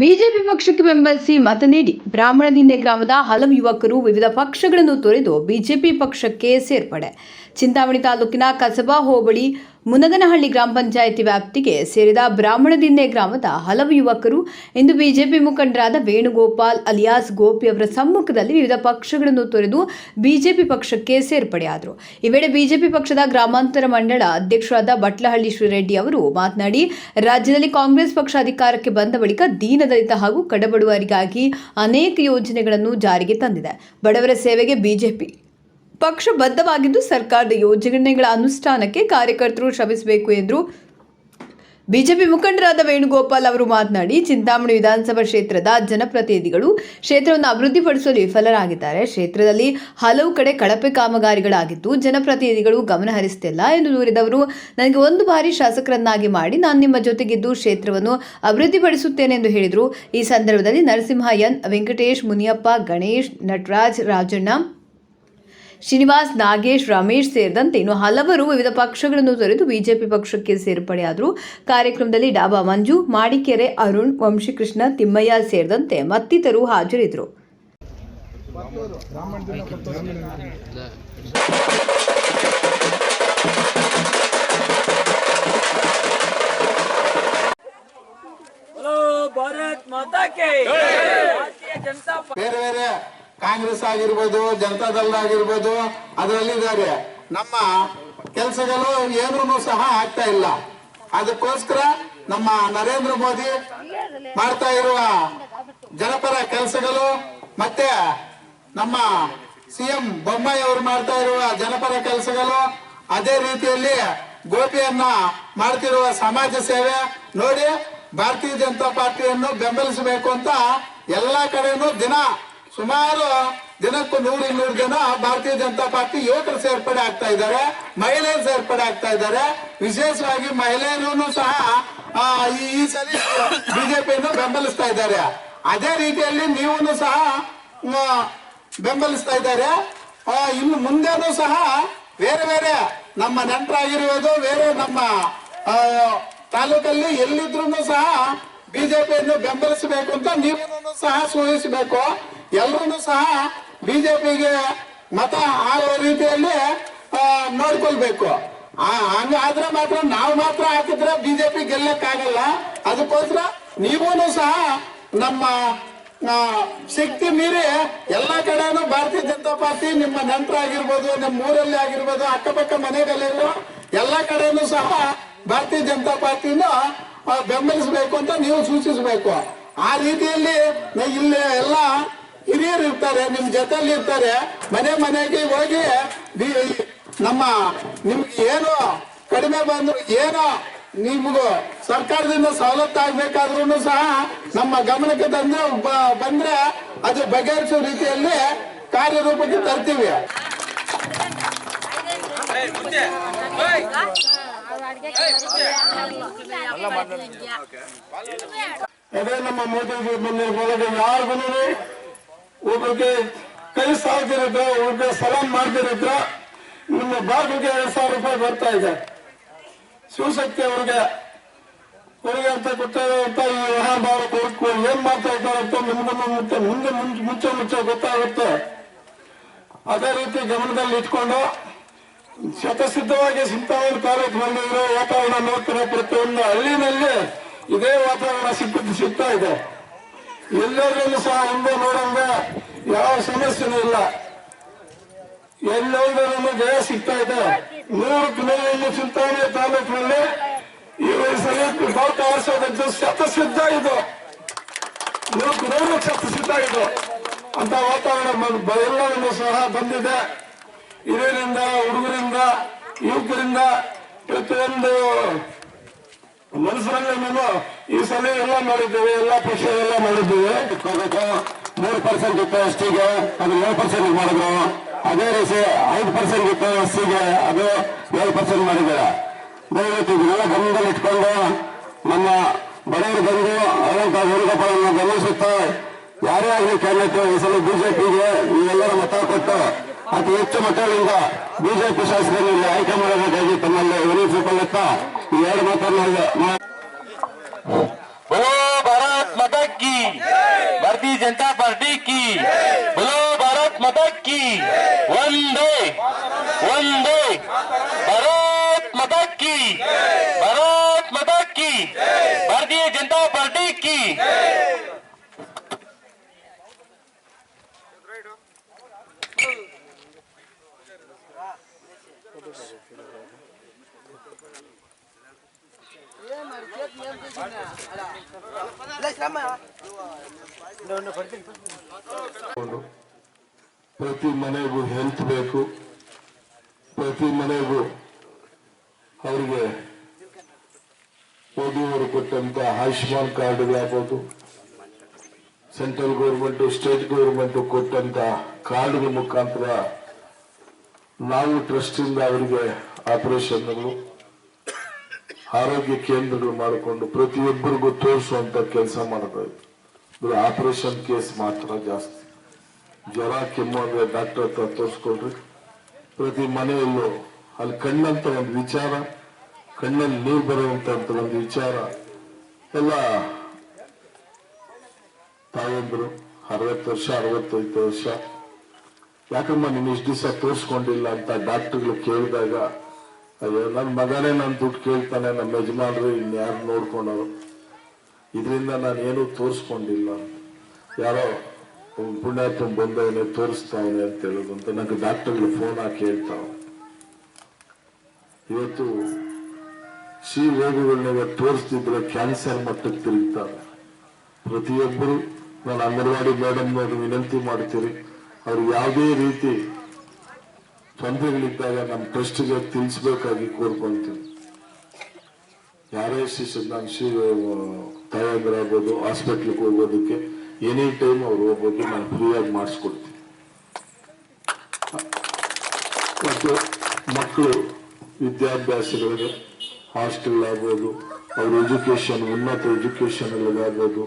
BJP ಪಕ್ಷಕ್ಕೆ ಬೆಂಬಲಿಸಿ ಮತ ನೀಡಿ ಬ್ರಾಹ್ಮಣ ದಿಂಡೆ ಗ್ರಾಮದ ಹಲವು ಯುವಕರು ವಿವಿಧ ಪಕ್ಷಗಳನ್ನು ತೊರೆದು ಬಿಜೆಪಿ ಪಕ್ಷಕ್ಕೆ ಸೇರ್ಪಡೆ. ಚಿಂತಾಮಣಿ ತಾಲೂಕಿನ ಕಸಬಾ ಹೋಬಳಿ ಮುನಗನಹಳ್ಳಿ ಗ್ರಾಮ ಪಂಚಾಯಿತಿ ವ್ಯಾಪ್ತಿಗೆ ಸೇರಿದ ಬ್ರಾಹ್ಮಣ ದಿನ್ನೆ ಗ್ರಾಮದ ಹಲವು ಯುವಕರು ಇಂದು ಬಿಜೆಪಿ ಮುಖಂಡರಾದ ವೇಣುಗೋಪಾಲ್ ಅಲಿಯಾಸ್ ಗೋಪಿ ಅವರ ಸಮ್ಮುಖದಲ್ಲಿ ವಿವಿಧ ಪಕ್ಷಗಳನ್ನು ತೊರೆದು ಬಿಜೆಪಿ ಪಕ್ಷಕ್ಕೆ ಸೇರ್ಪಡೆಯಾದರು. ಈ ವೇಳೆ ಬಿಜೆಪಿ ಪಕ್ಷದ ಗ್ರಾಮಾಂತರ ಮಂಡಳ ಅಧ್ಯಕ್ಷರಾದ ಬಟ್ಲಹಳ್ಳಿ ಶ್ರೀರೆಡ್ಡಿ ಅವರು ಮಾತನಾಡಿ, ರಾಜ್ಯದಲ್ಲಿ ಕಾಂಗ್ರೆಸ್ ಪಕ್ಷ ಅಧಿಕಾರಕ್ಕೆ ಬಂದ ಬಳಿಕ ದೀನದಲಿತ ಹಾಗೂ ಕಡಬಡವರಿಗಾಗಿ ಅನೇಕ ಯೋಜನೆಗಳನ್ನು ಜಾರಿಗೆ ತಂದಿದೆ. ಬಡವರ ಸೇವೆಗೆ ಬಿಜೆಪಿ ಪಕ್ಷ ಬದ್ಧವಾಗಿದ್ದು ಸರ್ಕಾರದ ಯೋಜನೆಗಳ ಅನುಷ್ಠಾನಕ್ಕೆ ಕಾರ್ಯಕರ್ತರು ಶ್ರಮಿಸಬೇಕು ಎಂದರು. ಬಿಜೆಪಿ ಮುಖಂಡರಾದ ವೇಣುಗೋಪಾಲ್ ಅವರು ಮಾತನಾಡಿ, ಚಿಂತಾಮಣಿ ವಿಧಾನಸಭಾ ಕ್ಷೇತ್ರದ ಜನಪ್ರತಿನಿಧಿಗಳು ಕ್ಷೇತ್ರವನ್ನು ಅಭಿವೃದ್ಧಿಪಡಿಸಲು ವಿಫಲರಾಗಿದ್ದಾರೆ. ಕ್ಷೇತ್ರದಲ್ಲಿ ಹಲವು ಕಡೆ ಕಳಪೆ ಕಾಮಗಾರಿಗಳಾಗಿದ್ದು, ಜನಪ್ರತಿನಿಧಿಗಳು ಗಮನ ಹರಿಸುತ್ತಿಲ್ಲ ಎಂದು ದೂರಿದವರು. ನನಗೆ ಒಂದು ಬಾರಿ ಶಾಸಕರನ್ನಾಗಿ ಮಾಡಿ ನಾನು ನಿಮ್ಮ ಜೊತೆಗಿದ್ದು ಕ್ಷೇತ್ರವನ್ನು ಅಭಿವೃದ್ಧಿಪಡಿಸುತ್ತೇನೆ ಎಂದು ಹೇಳಿದರು. ಈ ಸಂದರ್ಭದಲ್ಲಿ ನರಸಿಂಹ ಎನ್ ವೆಂಕಟೇಶ್, ಮುನಿಯಪ್ಪ, ಗಣೇಶ್, ನಟರಾಜ್, ರಾಜಣ್ಣ ಶ್ರೀನಿವಾಸ್ ನಾಗೇಶ್ ರಮೇಶ್ ಸೇರಿದಂತೆ ಇನ್ನು ಹಲವರು ವಿವಿಧ ಪಕ್ಷಗಳನ್ನು ತೊರೆದು ಬಿಜೆಪಿ ಪಕ್ಷಕ್ಕೆ ಸೇರ್ಪಡೆಯಾದರು ಕಾರ್ಯಕ್ರಮದಲ್ಲಿ ಡಾಬಾ ಮಂಜು ಮಾಡಿಕೆರೆ ಅರುಣ್ ವಂಶಿಕೃಷ್ಣ ತಿಮ್ಮಯ್ಯ ಸೇರಿದಂತೆ ಮತ್ತಿತರರು ಹಾಜರಿದ್ದರು ಬೇರೆ ಬೇರೆ. ಕಾಂಗ್ರೆಸ್ ಆಗಿರ್ಬೋದು ಜನತಾದಳ ಆಗಿರ್ಬೋದು ಅದರಲ್ಲಿದ್ದಾರೆ ನಮ್ಮ ಕೆಲಸಗಳು ಏನೂ ಸಹ ಆಗ್ತಾ ಇಲ್ಲ. ಅದಕ್ಕೋಸ್ಕರ ನಮ್ಮ ನರೇಂದ್ರ ಮೋದಿ ಮಾಡ್ತಾ ಇರುವ ಜನಪರ ಕೆಲಸಗಳು ಮತ್ತೆ ನಮ್ಮ ಸಿಎಂ ಬೊಮ್ಮಾಯಿ ಅವರು ಮಾಡ್ತಾ ಇರುವ ಜನಪರ ಕೆಲಸಗಳು ಅದೇ ರೀತಿಯಲ್ಲಿ ಗೋಪಿಯನ್ನ ಮಾಡ್ತಿರುವ ಸಮಾಜ ಸೇವೆ ನೋಡಿ ಭಾರತೀಯ ಜನತಾ ಪಾರ್ಟಿಯನ್ನು ಬೆಂಬಲಿಸಬೇಕು ಅಂತ ಎಲ್ಲಾ ಕಡೆನೂ ದಿನ ಸುಮಾರು ದಿನಕ್ಕೂ ನೂರು ಇನ್ನೂರು ಜನ ಭಾರತೀಯ ಜನತಾ ಪಾರ್ಟಿ ಯುವಕರು ಸೇರ್ಪಡೆ ಆಗ್ತಾ ಇದ್ದಾರೆ, ಮಹಿಳೆಯರು ಸೇರ್ಪಡೆ ಆಗ್ತಾ ಇದ್ದಾರೆ. ವಿಶೇಷವಾಗಿ ಮಹಿಳೆಯರು ಸಹ ಈ ಸಲ ಬಿಜೆಪಿಯನ್ನು ಬೆಂಬಲಿಸ್ತಾ ಇದ್ದಾರೆ. ಅದೇ ರೀತಿಯಲ್ಲಿ ನೀವು ಸಹ ಬೆಂಬಲಿಸ್ತಾ ಇದ್ದಾರೆ. ಇನ್ನು ಮುಂದೆನೂ ಸಹ ಬೇರೆ ಬೇರೆ ನಮ್ಮ ನೆಂಟರಾಗಿರುವುದು, ಬೇರೆ ನಮ್ಮ ತಾಲೂಕಲ್ಲಿ ಎಲ್ಲಿದ್ರು ಸಹ ಬಿಜೆಪಿಯನ್ನು ಬೆಂಬಲಿಸಬೇಕು ಅಂತ ನೀವು ಸಹ ಸೂಚಿಸಬೇಕು. ಎಲ್ಲರೂ ಸಹ ಬಿಜೆಪಿಗೆ ಮತ ಆಗೋ ರೀತಿಯಲ್ಲಿ ನೋಡ್ಕೊಳ್ಬೇಕು. ಹಂಗಾದ್ರೆ ಮಾತ್ರ, ನಾವು ಮಾತ್ರ ಹಾಕಿದ್ರೆ ಬಿಜೆಪಿ ಗೆಲ್ಲಕ್ಕಾಗಲ್ಲ. ಅದಕ್ಕೋಸ್ಕರ ನೀವೂ ಸಹ ನಮ್ಮ ಶಕ್ತಿ ಮೀರಿ ಎಲ್ಲಾ ಕಡೆನೂ ಭಾರತೀಯ ಜನತಾ ಪಾರ್ಟಿ ನಿಮ್ಮ ನೆಂಟರಾಗಿರ್ಬೋದು ನಿಮ್ಮ ಊರಲ್ಲಿ ಆಗಿರ್ಬೋದು, ಅಕ್ಕಪಕ್ಕ ಮನೆಗಳಲ್ಲಿ ಎಲ್ಲಾ ಕಡೆನೂ ಸಹ ಭಾರತೀಯ ಜನತಾ ಪಾರ್ಟಿನ ಬೆಂಬಲಿಸಬೇಕು ಅಂತ ನೀವು ಸೂಚಿಸಬೇಕು. ಆ ರೀತಿಯಲ್ಲಿ ಇಲ್ಲಿ ಎಲ್ಲ ಹಿರಿಯರು ಇರ್ತಾರೆ ನಿಮ್ ಜೊತೆಲಿ ಇರ್ತಾರೆ ಮನೆ ಮನೆಗೆ ಹೋಗಿ ನಮ್ಮ ನಿಮ್ಗೆ ಏನು ಕಡಿಮೆ ಬಂದ್ರು ಏನು ನಿಮ್ಗು ಸರ್ಕಾರದಿಂದ ಸವಲತ್ತು ಆಗ್ಬೇಕಾದ್ರೂ ಸಹ ನಮ್ಮ ಗಮನಕ್ಕೆ ತಂದು ಬ- ಬಂದ್ರೆ ಅದು ಬಗೆಹರಿಸೋ ರೀತಿಯಲ್ಲಿ ಕಾರ್ಯರೂಪಕ್ಕೆ ತರ್ತೀವಿ. ಅದೇ ನಮ್ಮ ಮೋದಿ ಬಂದಿರ್ಬೋದು ಯಾರಿಗೂ ಒಬ್ಬರಿಗೆ ಕೈ ಸಾಲ್ದಿರುತ್ತೆ ಒಬ್ಬರಿಗೆ ಸಲಾಮ್ ಮಾಡದಿರಿದ್ರ ನಿಮ್ಮ ಬಾಗಿಲಿಗೆ ಎರಡ್ ಸಾವಿರ ರೂಪಾಯಿ ಬರ್ತಾ ಇದೆ. ಶಿವಶಕ್ತಿ ಅವ್ರಿಗೆ ಕೊಡುಗೆ ಅಂತ ಕೊಡ್ತಾರೆ ಅಂತ ಈ ಮಹಾಭಾವ ಕೊಡ್ಕೊ ಏನ್ ಮಾಡ್ತಾ ಇದ್ದಾರೆ ಅಂತ ನಿಮ್ಗೆ ಮುಂದೆ ಮುಂದೆ ಮುಂಚೆ ಮುಂಚೆ ಮುಂಚೆ ಗೊತ್ತಾಗುತ್ತೆ. ಅದೇ ರೀತಿ ಗಮನದಲ್ಲಿ ಇಟ್ಕೊಂಡು ಶತಸಿದ್ಧವಾಗಿ ಸಿಂತಾವಣಿ ತಾಲೂಕು ಬಂದಿರೋ ವಾತಾವರಣ ನೋಡ್ತಾರೆ ಪ್ರತಿಯೊಂದು ಹಳ್ಳಿನಲ್ಲಿ ಇದೇ ವಾತಾವರಣ ಸಿಕ್ಕ ಸಿಗ್ತಾ ಇದೆ. ಎಲ್ಲರಲ್ಲೂ ಸಹ ಒಂದೇ ನೋಡಂಗ ಯಾವ ಸಮಸ್ಯೆನೂ ಇಲ್ಲ. ಎಲ್ಲೋದ್ರೂ ಜಯ ಸಿಗ್ತಾ ಇದೆ. ನೂರು ಕಿಲೋಮೀಟರ್ ಚಿಂತಾಮಣಿ ತಾಲೂಕಿನಲ್ಲಿ ಈ ವಯಸ್ಸಲ್ಲಿ ಬಾವುಟ ಆರಿಸೋದಕ್ಕೆ ಶತಸಿದ್ಧ ಇದು. ನೂರು ಶತಸಿದ್ಧ ಇದು. ಅಂತ ವಾತಾವರಣ ಬ- ಸಹ ಬಂದಿದೆ. ಹಿರಿಯರಿಂದ ಹುಡುಗರಿಂದ, ಯುವಕರಿಂದ, ಪ್ರತಿಯೊಂದು ಮನಸ್ಸಿನಲ್ಲಿ ಈ ಸಲ ಎಲ್ಲ ಮಾಡಿದ್ದೇವೆ, ಎಲ್ಲ ಪಕ್ಷ ಎಲ್ಲ ಮಾಡಿದ್ದೇವೆ. ಮೂರು ಪರ್ಸೆಂಟ್ ಇತ್ತು ಅಷ್ಟಿಗೆ ಅದು ಏಳು ಪರ್ಸೆಂಟ್ ಮಾಡಿದ್ರು. ಅದೇ ರೀತಿ ಐದು ಪರ್ಸೆಂಟ್ ಇತ್ತು ಅಷ್ಟಿಗೆ ಅದು ಏಳು ಪರ್ಸೆಂಟ್ ಮಾಡಿದ್ದಾರೆ? ದಯವಿಟ್ಟು ಇದನ್ನೆಲ್ಲ ಗಮನದಲ್ಲಿ ಇಟ್ಕೊಂಡು ನಮ್ಮ ಬಡವರು ಬಂದು ಅನಂತ ವೇಣುಗೋಪಾಲನ್ನು ಗಮನಿಸುತ್ತಾ, ಯಾರೇ ಆಗಲಿ ಕ್ಯಾಂಡಿಡೇಟ್ ಈ ಸಲ ಬಿಜೆಪಿಗೆ ನೀವೆಲ್ಲರ ಮತ ಕೊಟ್ಟು ಅತಿ ಹೆಚ್ಚು ಮತಗಳಿಂದ ಬಿಜೆಪಿ ಶಾಸಕರಲ್ಲಿ ಆಯ್ಕೆ ಮಾಡಬೇಕಾಗಿ ತಮ್ಮಲ್ಲಿ ವಿನಂತಿಸಿಕೊಳ್ಳುತ್ತಾ ಈ ಎರಡು ಮಾತನ್ನು ಮಾ- बोलो भारत माता की जनता पार्टी की बोलो भारत माता की वंदे वंदे भारत माता की भारत माता की ಪ್ರತಿ ಮನೆಗೂ ಹೆಲ್ತ್ ಬೇಕು. ಪ್ರತಿ ಮನೆಗೂ ಅವರಿಗೆ ಮೋದಿಯವರು ಕೊಟ್ಟಂತ ಆಯುಷ್ಮಾನ್ ಕಾರ್ಡ್ ಆಗ್ಬೋದು. ಸೆಂಟ್ರಲ್ ಗೌರ್ಮೆಂಟ್ ಸ್ಟೇಟ್ ಗೌರ್ಮೆಂಟ್ ಕೊಟ್ಟಂತ ಕಾರ್ಡ್ಗಳ ಮುಖಾಂತರ ನಾವು ಟ್ರಸ್ಟ್ ಇಂದ ಅವರಿಗೆ ಆಪರೇಷನ್ಗಳು ಆರೋಗ್ಯ ಕೇಂದ್ರಗಳು ಮಾಡಿಕೊಂಡು ಪ್ರತಿಯೊಬ್ಬರಿಗೂ ತೋರಿಸುವಂತ ಕೆಲಸ ಇದ್ರು. ಆಪರೇಷನ್ ಕೇಸ್ ಮಾತ್ರ ಜಾಸ್ತಿ. ಜ್ವರ, ಕೆಮ್ಮು ಅಂದ್ರೆ ಡಾಕ್ಟರ್ ಹತ್ರ ತೋರಿಸ್ಕೊಳ್ರಿ ಪ್ರತಿ ಮನೆಯಲ್ಲೂ ಅಲ್ಲಿ ಕಣ್ಣಂತ ಒಂದು ವಿಚಾರ, ಕಣ್ಣಲ್ಲಿ ನೀರು ಬರುವಂತ ಒಂದು ವಿಚಾರ. ಎಲ್ಲ ತಾಯಂದ್ರು, ಅರವತ್ತು ವರ್ಷ, ಅರವತ್ತೈದು ವರ್ಷ. ಯಾಕಮ್ಮ ನೀನು ಇಷ್ಟು ದಿವಸ ತೋರಿಸ್ಕೊಂಡಿಲ್ಲ ಅಂತ ಡಾಕ್ಟರ್ಗಳು ಕೇಳಿದಾಗ ಅಯ್ಯೋ ನನ್ನ ಮಗನೇ ನನ್ನ ದುಡ್ಡು ಕೇಳ್ತಾನೆ ನಮ್ಮ ಯಜಮಾನ್ರು ಇನ್ಯಾರು ನೋಡ್ಕೊಂಡವರು? ಇದರಿಂದ ನಾನು ಏನೂ ತೋರಿಸ್ಕೊಂಡಿಲ್ಲ. ಯಾರೋ ಪುಣ್ಯ ಪುಣ್ಯಾತ್ಮ ಬಂದವನೇ ತೋರಿಸ್ತಾವನೆ ಅಂತ ಹೇಳೋದು ಅಂತ ನಂಗೆ ಡಾಕ್ಟರ್ಗಳು ಫೋನ್ ಹಾಕಿ ಹೇಳ್ತಾವ ಇವತ್ತು ಸಿ ರೋಗಗಳನ್ನ ತೋರಿಸ್ತಿದ್ರೆ ಕ್ಯಾನ್ಸರ್ ಮಟ್ಟಕ್ಕೆ ತಿರುಗ್ತಾರೆ. ಪ್ರತಿಯೊಬ್ಬರು, ನಾನು ಅಂಗನವಾಡಿ ಮೇಡಮ್ನವ್ರು ವಿನಂತಿ ಮಾಡ್ತೀರಿ ಅವ್ರು ಯಾವುದೇ ರೀತಿ ತೊಂದರೆಗಳಿದ್ದಾಗ ನಮ್ಮ ಟ್ರಸ್ಟ್ಗೆ ತಿಳಿಸ್ಬೇಕಾಗಿ ಕೋರ್ಕೊಳ್ತೀನಿ ಯಾರೇ ಶಿಷ್ಯ ನಾನು ಶ್ರೀ ತಾಯಂದ್ರಾಗ್ಬೋದು ಹಾಸ್ಪಿಟ್ಲಿಗೆ ಹೋಗೋದಕ್ಕೆ ಎನಿ ಟೈಮ್ ಅವ್ರು ಹೋಗೋದು ನಾನು ಫ್ರೀಯಾಗಿ ಮಾಡಿಸ್ಕೊಡ್ತೀನಿ ಮತ್ತು ಮಕ್ಕಳು, ವಿದ್ಯಾಭ್ಯಾಸಗಳಿಗೆ ಹಾಸ್ಟೆಲ್ ಆಗ್ಬೋದು, ಅವ್ರ ಎಜುಕೇಶನ್ ಉನ್ನತ ಎಜುಕೇಷನ್ಗಳಿಗಾಗ್ಬೋದು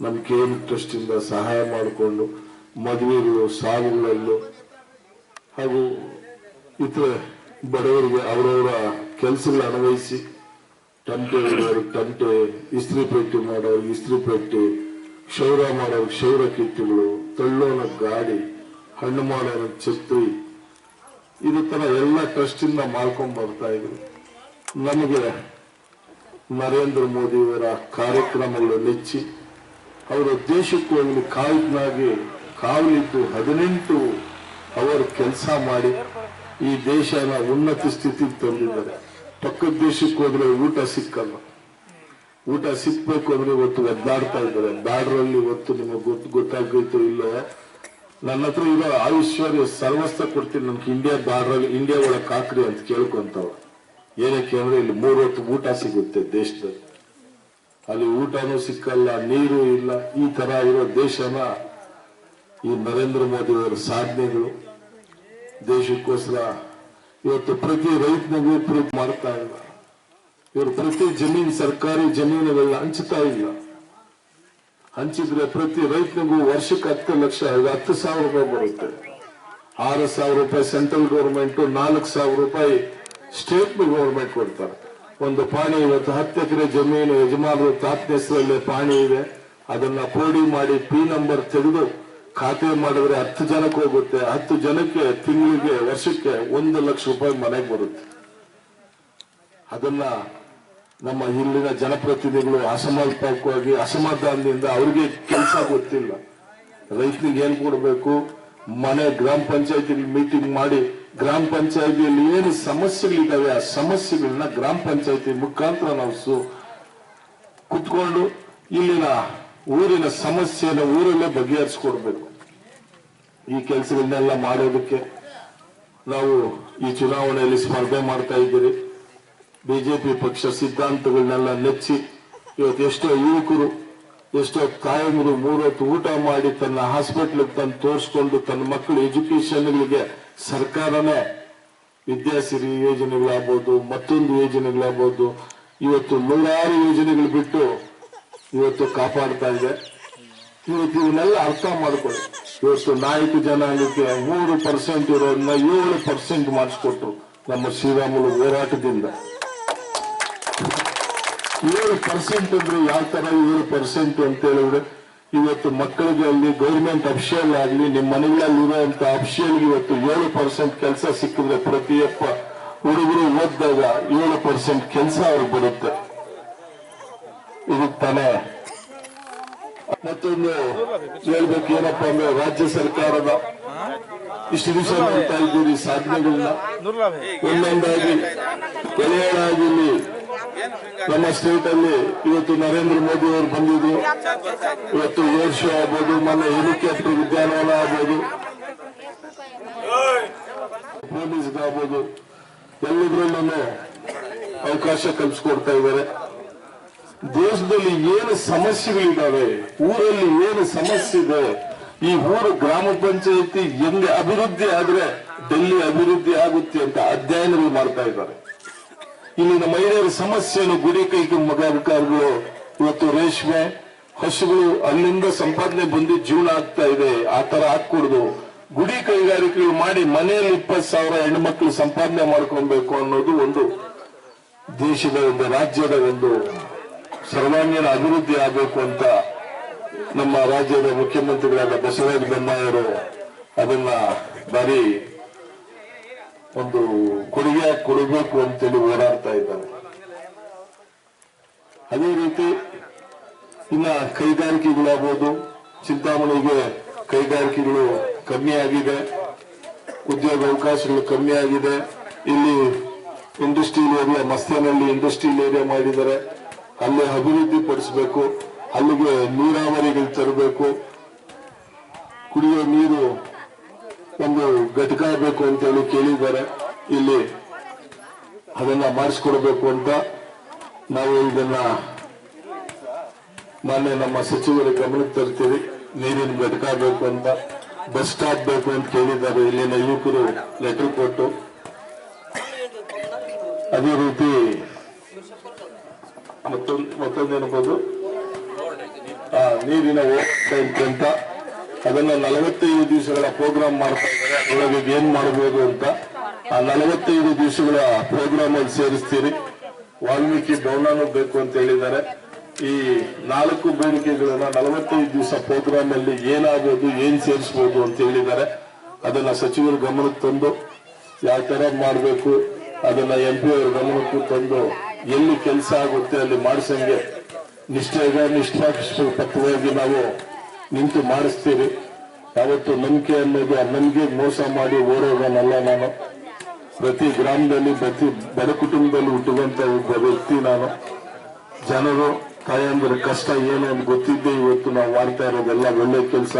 ನಮ್ಮ ಕೆ ಎಂ ಟ್ರಸ್ಟಿಂದ ಸಹಾಯ ಮಾಡಿಕೊಂಡು ಮದುವೆಗಳು ಸಾವುಗಳಲ್ಲೂ ಹಾಗೂ ಇತರ ಬಡವರಿಗೆ ಅವರವರ ಕೆಲಸಗಳ ಅನ್ವಯಿಸಿ, ತಂಟೆ ಇರೋರಿಗೆ ತಂಟೆ, ಇಸ್ತ್ರಿ ಪೆಟ್ಟಿ ಮಾಡೋರಿಗೆ ಇಸ್ತ್ರಿ ಪೆಟ್ಟಿ, ಕ್ಷೌರ ಮಾಡೋರು ಕ್ಷೌರ ಕಿಟ್ಟುಗಳು, ತಳ್ಳೋನ ಗಾಡಿ, ಹಣ್ಣು ಮಾಡೋರ ಛತ್ರಿ. ಇದು ತರ ಎಲ್ಲ ಟ್ರಸ್ಟಿಂದ ಮಾಡ್ಕೊಂಡ್ ಬರ್ತಾ ಇದ್ರು. ನಮಗೆ ನರೇಂದ್ರ ಮೋದಿಯವರ ಕಾರ್ಯಕ್ರಮಗಳು ನೆಚ್ಚಿ, ಅವರ ದೇಶಕ್ಕೆ ಹೋಗಲಿ ಕಾವಲಿನಾಗಿ ಕಾವಲಿದ್ದು ಹದಿನೆಂಟು ಅವರು ಕೆಲಸ ಮಾಡಿ ಈ ದೇಶನ ಉನ್ನತ ಸ್ಥಿತಿಗೆ ತಂದಿದ್ದಾರೆ. ಪಕ್ಕದ ದೇಶಕ್ಕೆ ಹೋದ್ರೆ ಊಟ ಸಿಕ್ಕಲ್ಲ. ಊಟ ಸಿಕ್ಬೇಕು ಅಂದ್ರೆ ಇವತ್ತು ಒದ್ದಾಡ್ತಾ ಇದ್ದಾರೆ. ಬ್ಯಾಡ್ರಲ್ಲಿ ಇವತ್ತು ನಿಮಗೆ ಗೊತ್ತು ಗೊತ್ತಾಗೈತೋ ಇಲ್ಲ, ನನ್ನ ಹತ್ರ ಇರೋ ಆಯುಷ್ಯ ಸರ್ವಸ್ತ್ರ ಕೊಡ್ತೀನಿ. ನಮ್ಗೆ ಇಂಡಿಯಾ ಬಾರ್ಡ್ರಲ್ಲಿ ಇಂಡಿಯಾ ಒಳಗೆ ಕಾಕ್ರಿ ಅಂತ ಕೇಳ್ಕೊಂತವ ಏನಕ್ಕೆ ಅಂದ್ರೆ ಇಲ್ಲಿ ಮೂರು ಹೊತ್ತು ಊಟ ಸಿಗುತ್ತೆ ದೇಶದಲ್ಲಿ. ಅಲ್ಲಿ ಊಟನೂ ಸಿಕ್ಕಲ್ಲ, ನೀರು ಇಲ್ಲ. ಈ ತರ ಇರೋ ದೇಶನ ಈ ನರೇಂದ್ರ ಮೋದಿ ಅವರ ಸಾಧನೆಗಳು. ದೇಶಕ್ಕೋಸ್ಕರ ಇವತ್ತು ಪ್ರತಿ ರೈತನಿಗೂ ಪ್ರೂಫ್ ಮಾಡ್ತಾ ಇಲ್ಲ. ಇವರು ಪ್ರತಿ ಜಮೀನು ಸರ್ಕಾರಿ ಜಮೀನುಗಳನ್ನ ಹಂಚ್ತಾ ಇಲ್ಲ. ಹಂಚಿದ್ರೆ ಪ್ರತಿ ರೈತನಿಗೂ ವರ್ಷಕ್ಕೆ ಹತ್ತು ಲಕ್ಷ ಹತ್ತು ಸಾವಿರ ರೂಪಾಯಿ ಬರುತ್ತೆ. ಆರು ಸಾವಿರ ರೂಪಾಯಿ ಸೆಂಟ್ರಲ್ ಗೌರ್ಮೆಂಟ್, ನಾಲ್ಕು ಸಾವಿರ ರೂಪಾಯಿ ಸ್ಟೇಟ್ ಗೌರ್ಮೆಂಟ್ ಕೊಡ್ತಾರೆ. ಒಂದು ಪಾಣಿ ಇವತ್ತು ಹತ್ತು ಎಕರೆ ಜಮೀನು ಯಜಮಾನರು ತಾತ್ನ ಹೆಸರಲ್ಲೇ ಪಾಣಿ ಇದೆ. ಅದನ್ನ ಪೋಡಿ ಮಾಡಿ ಪಿ ನಂಬರ್ ತೆಗೆದು ಖಾತೆ ಮಾಡಿದ್ರೆ ಹತ್ತು ಜನಕ್ಕೆ ಹೋಗುತ್ತೆ, ಹತ್ತು ಜನಕ್ಕೆ ತಿಂಗಳಿಗೆ ವರ್ಷಕ್ಕೆ ಒಂದು ಲಕ್ಷ ರೂಪಾಯಿ ಮನೆಗೆ ಬರುತ್ತೆ. ಅದನ್ನ ನಮ್ಮ ಇಲ್ಲಿನ ಜನಪ್ರತಿನಿಧಿಗಳು ಅಸಮರ್ಪಕವಾಗಿ, ಅಸಮಾಧಾನದಿಂದ ಅವ್ರಿಗೆ ಕೆಲಸ ಗೊತ್ತಿಲ್ಲ. ರೈತನಿಗೆ ಏನ್ ಕೊಡಬೇಕು? ಮನೆ ಗ್ರಾಮ ಪಂಚಾಯತಿ ಮೀಟಿಂಗ್ ಮಾಡಿ, ಗ್ರಾಮ ಪಂಚಾಯತಿಯಲ್ಲಿ ಏನು ಸಮಸ್ಯೆಗಳಿದ್ದಾವೆ, ಆ ಸಮಸ್ಯೆಗಳನ್ನ ಗ್ರಾಮ ಪಂಚಾಯತಿ ಮುಖಾಂತರ ನಾವು ಕುತ್ಕೊಂಡು ಇಲ್ಲಿನ ಊರಿನ ಸಮಸ್ಯೆಯನ್ನು ಊರಲ್ಲೇ ಬಗೆಹರಿಸ್ಕೊಡ್ಬೇಕು. ಈ ಕೆಲಸಗಳನ್ನೆಲ್ಲ ಮಾಡೋದಕ್ಕೆ ನಾವು ಈ ಚುನಾವಣೆಯಲ್ಲಿ ಸ್ಪರ್ಧೆ ಮಾಡ್ತಾ ಇದ್ದೀರಿ. ಬಿಜೆಪಿ ಪಕ್ಷ ಸಿದ್ಧಾಂತಗಳನ್ನೆಲ್ಲ ನೆಚ್ಚಿ ಇವತ್ತು ಎಷ್ಟೋ ಯುವಕರು, ಎಷ್ಟೋ ತಾಯಂದ್ರು ಮೂರೊತ್ತು ಊಟ ಮಾಡಿ ತನ್ನ ಹಾಸ್ಪಿಟ್ಲಿಗೆ ತಂದು ತೋರಿಸ್ಕೊಂಡು ತನ್ನ ಮಕ್ಕಳು ಎಜುಕೇಶನ್ಗಳಿಗೆ ಸರ್ಕಾರನೇ ವಿದ್ಯಾಸಿರಿ ಯೋಜನೆಗಳಾಗ್ಬೋದು, ಮತ್ತೊಂದು ಯೋಜನೆಗಳಾಗ್ಬೋದು, ಇವತ್ತು ನೂರಾರು ಯೋಜನೆಗಳು ಬಿಟ್ಟು ಇವತ್ತು ಕಾಪಾಡ್ತಾ ಇದೆ. ಇವತ್ತು ಇವನ್ನೆಲ್ಲ ಅರ್ಥ ಮಾಡ್ಕೊಳ್ಳಿ. ಇವತ್ತು ನಾಲ್ಕು ಜನಾಂಗಕ್ಕೆ ಮೂರು ಪರ್ಸೆಂಟ್ ಇರೋದನ್ನ ಏಳು ಪರ್ಸೆಂಟ್ ಮಾಡಿಸ್ಕೊಟ್ರು ನಮ್ಮ ಶ್ರೀರಾಮುಲು ಹೋರಾಟದಿಂದ. ಏಳು ಪರ್ಸೆಂಟ್ ಅಂದ್ರೆ ಯಾವ ತರ ಏಳು ಪರ್ಸೆಂಟ್ ಅಂತ ಹೇಳಿದ್ರೆ, ಇವತ್ತು ಮಕ್ಕಳಿಗೆ ಅಲ್ಲಿ ಗೌರ್ಮೆಂಟ್ ಅಫಿಷಿಯಲ್ ಆಗಲಿ ನಿಮ್ಮ ಮನೆಗಳಲ್ಲಿ ಇರುವಂತ ಅಫಿಷಿಯಲ್ ಇವತ್ತು ಏಳು ಪರ್ಸೆಂಟ್ ಕೆಲಸ ಸಿಕ್ಕಿದ್ರೆ ಪ್ರತಿಯೊಬ್ಬ ಹುಡುಗರು ಓದಿದಾಗ ಏಳು ಪರ್ಸೆಂಟ್ ಕೆಲಸ ಅವ್ರಿಗೆ ಬರುತ್ತೆ. ಇದು ತಾನೇ ಮತ್ತೊಂದು ಹೇಳ್ಬೇಕು, ಏನಪ್ಪ ಅಂದ್ರೆ ರಾಜ್ಯ ಸರ್ಕಾರದ ಇಷ್ಟು ದಿವಸ ಮಾಡ್ತಾ ಇದ್ದೀರಿ ಒಂದೊಂದಾಗಿ ಎಳೆಯರಾಗಿ ನಮ್ಮ ಸ್ಟೇಟ್ ಅಲ್ಲಿ ಇವತ್ತು ನರೇಂದ್ರ ಮೋದಿ ಅವರು ಬಂದಿದ್ರು. ಇವತ್ತು ಏರ್ ಶೋ ಆಗ್ಬೋದು, ಮೊನ್ನೆ ಹೆಲಿಕಾಪ್ಟರ್ ಉದ್ಯಾನವನ ಆಗ್ಬೋದು. ಪೊಲೀಸ್ಗಾಗ್ಬೋದು ಎಲ್ಲದರಲ್ಲೂ ಅವಕಾಶ ಕಲ್ಪಿಸ್ಕೊಡ್ತಾ ಇದ್ದಾರೆ. ದೇಶದಲ್ಲಿ ಏನು ಸಮಸ್ಯೆಗಳಿದ್ದಾವೆ, ಊರಲ್ಲಿ ಏನು ಸಮಸ್ಯೆ ಇದೆ, ಈ ಊರು ಗ್ರಾಮ ಪಂಚಾಯತಿ ಹೆಂಗೆ ಅಭಿವೃದ್ಧಿ ಆದ್ರೆ ಡೆಲ್ಲಿ ಅಭಿವೃದ್ಧಿ ಆಗುತ್ತೆ ಅಂತ ಅಧ್ಯಯನಗಳು ಮಾಡ್ತಾ ಇದ್ದಾರೆ. ಇಲ್ಲಿನ ಮಹಿಳೆಯರ ಸಮಸ್ಯೆಯನ್ನು ಗುಡಿ ಕೈಗೆ ಮಗ ಅಧಿಕಾರಿಗಳು, ಇವತ್ತು ರೇಷ್ಮೆ, ಹಸುಗಳು ಅಲ್ಲಿಂದ ಸಂಪಾದನೆ ಬಂದು ಜೀವನ ಆಗ್ತಾ ಇದೆ, ಆ ತರ ಹಾಕೊಡುದು ಗುಡಿ ಕೈಗಾರಿಕೆಗಳು ಮಾಡಿ ಮನೆಯಲ್ಲಿ ಇಪ್ಪತ್ತು ಸಾವಿರ ಹೆಣ್ಮಕ್ಳು ಸಂಪಾದನೆ ಮಾಡ್ಕೊಬೇಕು ಅನ್ನೋದು ಒಂದು ದೇಶದ ಒಂದು, ರಾಜ್ಯದ ಒಂದು ಸರ್ವಾಂಗೀಣ ಅಭಿವೃದ್ಧಿ ಆಗಬೇಕು ಅಂತ ನಮ್ಮ ರಾಜ್ಯದ ಮುಖ್ಯಮಂತ್ರಿಗಳಾದ ಬಸವರಾಜ ಬೊಮ್ಮಾಯಿಯವರು ಅದನ್ನ ಬಾರಿ ಒಂದು ಕೊಡುಗೆ ಕೊಡಬೇಕು ಅಂತೇಳಿ ಓಡಾಡ್ತಾ ಇದ್ದಾರೆ. ಅದೇ ರೀತಿ ಇನ್ನ ಕೈಗಾರಿಕೆಗಳಾಗ್ಬೋದು, ಚಿಂತಾಮಣಿಗೆ ಕೈಗಾರಿಕೆಗಳು ಕಮ್ಮಿ ಆಗಿದೆ, ಉದ್ಯೋಗ ಅವಕಾಶಗಳು ಕಮ್ಮಿ ಆಗಿದೆ. ಇಲ್ಲಿ ಇಂಡಸ್ಟ್ರಿಯಲ್ ಏರಿಯಾ ಮಸ್ತಿನಲ್ಲಿ ಇಂಡಸ್ಟ್ರಿಯಲ್ ಏರಿಯಾ ಮಾಡಿದ್ದಾರೆ. ಅಲ್ಲಿ ಅಭಿವೃದ್ಧಿ ಪಡಿಸಬೇಕು, ಅಲ್ಲಿಗೆ ನೀರಾವರಿಗಳು ತರಬೇಕು. ಕುಡಿಯೋ ನೀರು ಒಂದು ಘಟಕ ಬೇಕು ಅಂತೇಳಿ ಕೇಳಿದ್ದಾರೆ. ಇಲ್ಲಿ ಅದನ್ನ ಮಾಡಿಸ್ಕೊಡ್ಬೇಕು ಅಂತ ನಾವು ಇದನ್ನ ಮಾನ್ಯ ನಮ್ಮ ಸಚಿವರ ಗಮನಕ್ಕೆ ತರ್ತೀವಿ ನೀರಿನ ಘಟಕ ಬೇಕು ಅಂತ, ಬಸ್ ಸ್ಟಾಪ್ ಬೇಕು ಅಂತ ಕೇಳಿದ್ದಾರೆ. ಇಲ್ಲಿನ ಯುವಕರು ಲೆಟರ್ ಕೊಟ್ಟು. ಅದೇ ರೀತಿ ಮತ್ತೊಂದು ಮತ್ತೊಂದೇನಬಹುದು ಆ, ನೀರಿನ ಅಂತ ಅದನ್ನ ನಲವತ್ತೈದು ದಿವಸಗಳ ಪ್ರೋಗ್ರಾಮ್ ಮಾಡ್ತಾ ಇದ್ದಾರೆ. ಏನ್ ಮಾಡಬಹುದು ಅಂತ? ಆ ನಲವತ್ತೈದು ದಿವಸಗಳ ಪ್ರೋಗ್ರಾಮ್ ಅಲ್ಲಿ ಸೇರಿಸ್ತೀರಿ. ವಾಲ್ಮೀಕಿ ಭವನನೂ ಬೇಕು ಅಂತ ಹೇಳಿದ್ದಾರೆ. ಈ ನಾಲ್ಕು ಬೇಡಿಕೆಗಳನ್ನ ನಲವತ್ತೈದು ದಿವಸ ಪ್ರೋಗ್ರಾಮ್ ಅಲ್ಲಿ ಏನಾಗೋದು ಏನ್ ಸೇರಿಸಬಹುದು ಅಂತ ಹೇಳಿದ್ದಾರೆ. ಅದನ್ನ ಸಚಿವರು ಗಮನಕ್ಕೆ ತಂದು ಯಾವ ತರ ಮಾಡಬೇಕು ಅದನ್ನ ಎಂ ಪಿ ಅವರ ಗಮನಕ್ಕೂ ತಂದು ಎಲ್ಲಿ ಕೆಲಸ ಆಗುತ್ತೆ ಅಲ್ಲಿ ಮಾಡಿಸಂಗೆ ನಿಷ್ಠೆಗ ನಿಷ್ಠಾಪೂರ್ವಕವಾಗಿ ನಾವು ನಿಂತು ಮಾಡಿಸ್ತೀವಿ. ಯಾವತ್ತು ನಂಬಿಕೆ ಅನ್ನೋದು ನನಗೆ ಮೋಸ ಮಾಡಿ ಓಡೋದನ್ನಲ್ಲ ನಾನು. ಪ್ರತಿ ಗ್ರಾಮದಲ್ಲಿ, ಪ್ರತಿ ಬಡ ಕುಟುಂಬದಲ್ಲಿ ಹುಟ್ಟುವಂತ ಒಬ್ಬ ವ್ಯಕ್ತಿ ನಾನು. ಜನರು ತಾಯಂದ್ರ ಕಷ್ಟ ಏನು ಅಂತ ಗೊತ್ತಿದ್ದೆ ಇವತ್ತು ನಾವು ಮಾಡ್ತಾ ಇರೋದೆಲ್ಲ ಒಳ್ಳೆ ಕೆಲಸ.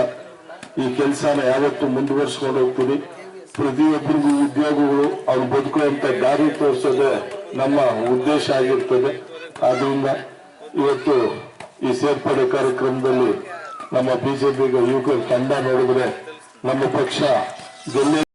ಈ ಕೆಲಸನ ಯಾವತ್ತು ಮುಂದುವರ್ಸ್ಕೊಂಡು ಹೋಗ್ತೀವಿ. ಪ್ರತಿಯೊಬ್ಬರಿಗೂ ಉದ್ಯೋಗಗಳು, ಅವ್ರು ಬದುಕುವಂತ ದಾರಿ ತೋರಿಸೋದೇ ನಮ್ಮ ಉದ್ದೇಶ ಆಗಿರ್ತದೆ. ಆದ್ರಿಂದ ಇವತ್ತು ಈ ಸೇರ್ಪಡೆ ಕಾರ್ಯಕ್ರಮದಲ್ಲಿ ನಮ್ಮ ಬಿಜೆಪಿ ಯುವಕರ ತಂಡ ನೋಡಿದ್ರೆ ನಮ್ಮ ಪಕ್ಷ ಗೆಲ್ಲೇ